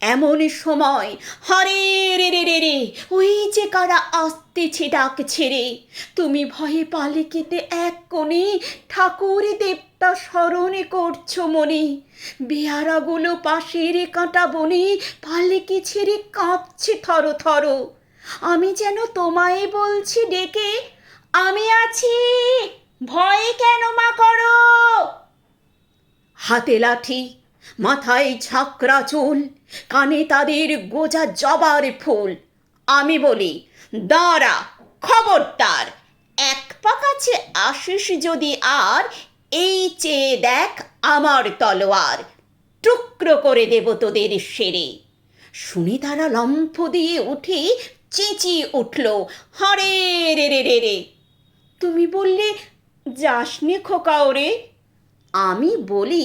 এমন সময়, হরে রে রে রে রে, ওই যে কারা আসতেছে ডাক ছেড়ে তুমি ভয়ে পালিকেতে এক কোণে ঠাকুর দেবতা স্মরণে করছ মনে। বেয়ারাগুলো পাশের কাঁটা বনে পালিকে ছেড়ে কাঁপছে থর থর। আমি যেন তোমায় বলছি ডেকে, আমি আছি, ভয় কেন মা করো? হাতে লাঠি মাথায় ছাকরা চুল, কানে তাদের গোজা জবার ফুল। আমি বলি, দাঁড়া, খবরদার, এক পা কাছে আসিস যদি আর, এই চেয়ে দেখ আমার তলোয়ার, টুকরো করে দেব তোদের সেরে শুনে তারা লম্ফ দিয়ে উঠে চেঁচিয়ে উঠল হরে রে রে রে রে। তুমি বললে, যাসনি খোকা ওরে আমি বলি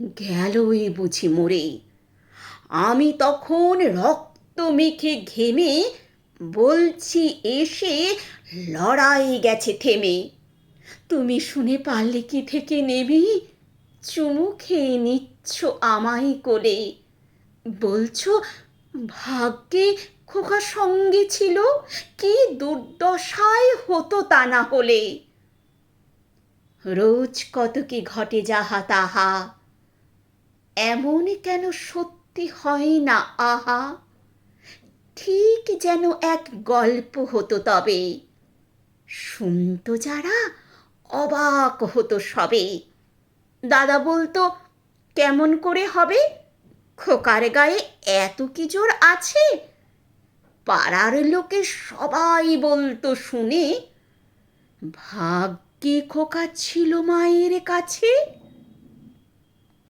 গেলই বুঝি মরে। আমি তখন রক্ত মেখে ঘেমে বলছি, এসে লড়াই গেছে থেমে। তুমি শুনে পারলে কি থেকে নেবি? চুমু খেয়ে নিচ্ছ আমায় কোলে। বলছো, ভাগ্যে খোকা সঙ্গে ছিল, কি দুর্দশায় হতো তা না হলে। রোজ কত কি ঘটে যাহা তাহা এমন কেন সত্যি হয় না, আহা? ঠিক যেন এক গল্প হতো তবে। শুনতো যারা, অবাক হতো সবে। দাদা বলতো, কেমন করে হবে? খোকার গায়ে এত কি জোর আছে? পাড়ার লোকে সবাই বলতো শুনে, ভাগ্যে খোকা ছিল মায়ের কাছে?